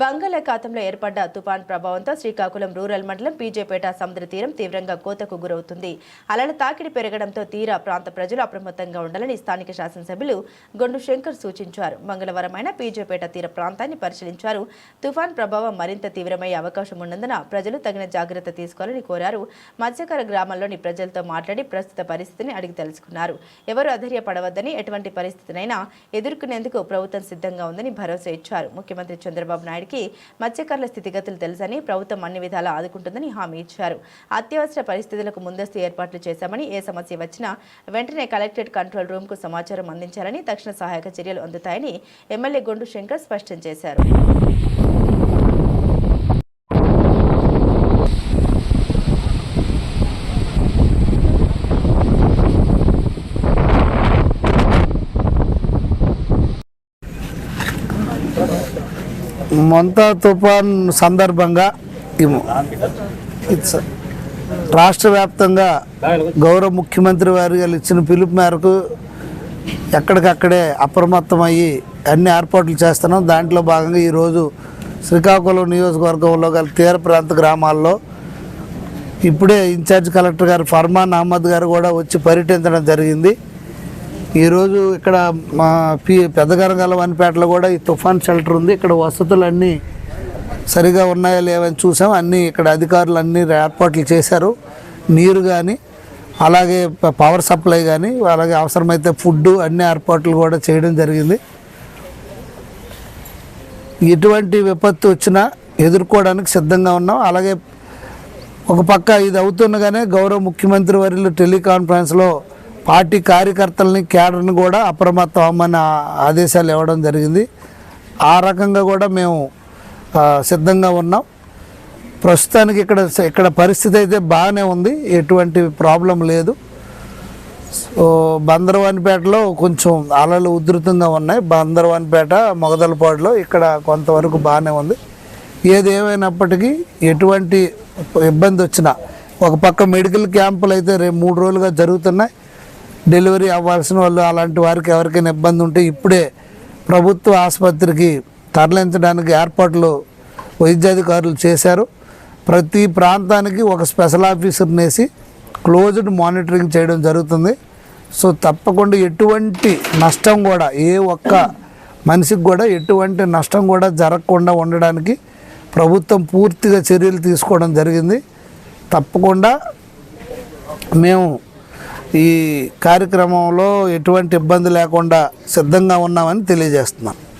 బంగాళాఖాతంలో ఏర్పడ్డ తుపాన్ ప్రభావంతో శ్రీకాకుళం రూరల్ మండలం పీజేపేట సముద్ర తీరం తీవ్రంగా కోతకు గురవుతుంది. అలల తాకిడి పెరగడంతో తీర ప్రాంత ప్రజలు అప్రమత్తంగా ఉండాలని స్థానిక శాసనసభ్యులు గొండు శంకర్ సూచించారు. మంగళవారం ఆయన పీజేపేట తీర ప్రాంతాన్ని పరిశీలించారు. తుఫాన్ ప్రభావం మరింత తీవ్రమయ్యే అవకాశం ఉన్నందున ప్రజలు తగిన జాగ్రత్త తీసుకోవాలని కోరారు. మత్స్యకార గ్రామాల్లోని ప్రజలతో మాట్లాడి ప్రస్తుత పరిస్థితిని అడిగి తెలుసుకున్నారు. ఎవరు అధైర్యపడవద్దని ఎటువంటి పరిస్థితినైనా ఎదుర్కొనేందుకు ప్రభుత్వం సిద్ధంగా ఉందని భరోసా ఇచ్చారు. ముఖ్యమంత్రి చంద్రబాబు నాయుడు నాయుడికి మత్స్యకారుల స్థితిగతులు తెలుసని ప్రభుత్వం అన్ని విధాలా ఆదుకుంటుందని హామీ ఇచ్చారు. అత్యవసర పరిస్థితులకు ముందస్తు ఏర్పాట్లు చేశామని ఏ సమస్య వచ్చినా వెంటనే కలెక్టరేట్ కంట్రోల్ రూమ్కు సమాచారం అందించాలని తక్షణ సహాయక చర్యలు అందుతాయని ఎమ్మెల్యే గొండు శంకర్ స్పష్టం చేశారు. మొంత తుఫాన్ సందర్భంగా రాష్ట్ర వ్యాప్తంగా గౌరవ ముఖ్యమంత్రి వారు ఇచ్చిన పిలుపు మేరకు ఎక్కడికక్కడే అప్రమత్తమయ్యి అన్ని ఏర్పాట్లు చేస్తున్నాం. దాంట్లో భాగంగా ఈరోజు శ్రీకాకుళం నియోజకవర్గంలో గల తీర ప్రాంత గ్రామాల్లో ఇప్పుడే ఇన్ఛార్జ్ కలెక్టర్ గారు ఫర్మాన్ అహ్మద్ గారు కూడా వచ్చి పర్యటించడం జరిగింది. ఈరోజు ఇక్కడ మా పి పెద్దగరగల వనిపేటలో కూడా ఈ తుఫాన్ షెల్టర్ ఉంది. ఇక్కడ వసతులు అన్నీ సరిగా ఉన్నాయా లేవని చూసాం. అన్నీ ఇక్కడ అధికారులు అన్ని ఏర్పాట్లు చేశారు. నీరు కానీ అలాగే పవర్ సప్లై కానీ అలాగే అవసరమైతే ఫుడ్ అన్ని ఏర్పాట్లు కూడా చేయడం జరిగింది. ఎటువంటి విపత్తు వచ్చినా ఎదుర్కోవడానికి సిద్ధంగా ఉన్నాం. అలాగే ఒక పక్క ఇది అవుతుండగానే గౌరవ ముఖ్యమంత్రి వారిలో టెలికాన్ఫరెన్స్లో పార్టీ కార్యకర్తలని క్యాడర్ని కూడా అప్రమత్తం అవ్వమని ఆదేశాలు ఇవ్వడం జరిగింది. ఆ రకంగా కూడా మేము సిద్ధంగా ఉన్నాం. ప్రస్తుతానికి ఇక్కడ ఇక్కడ పరిస్థితి అయితే బాగానే ఉంది. ఎటువంటి ప్రాబ్లం లేదు. సో బందరవానిపేటలో కొంచెం అలలు ఉధృతంగా ఉన్నాయి. బందరవానిపేట మొగదలపాడులో ఇక్కడ కొంతవరకు బాగానే ఉంది. ఏది ఏమైనప్పటికీ ఎటువంటి ఇబ్బంది వచ్చినా ఒక పక్క మెడికల్ క్యాంపులు అయితే రేపు మూడు రోజులుగా జరుగుతున్నాయి. డెలివరీ అవ్వాల్సిన వాళ్ళు అలాంటి వారికి ఎవరికైనా ఇబ్బంది ఉంటే ఇప్పుడే ప్రభుత్వ ఆసుపత్రికి తరలించడానికి ఏర్పాట్లు వైద్యాధికారులు చేశారు. ప్రతి ప్రాంతానికి ఒక స్పెషల్ ఆఫీసర్ని వేసి క్లోజ్డ్ మానిటరింగ్ చేయడం జరుగుతుంది. సో తప్పకుండా ఎటువంటి నష్టం కూడా ఏ ఒక్క మనిషికి కూడా ఎటువంటి నష్టం కూడా జరగకుండా ఉండడానికి ప్రభుత్వం పూర్తిగా చర్యలు తీసుకోవడం జరిగింది. తప్పకుండా మేము ఈ కార్యక్రమంలో ఎటువంటి ఇబ్బంది లేకుండా సిద్ధంగా ఉన్నామని తెలియజేస్తున్నాం.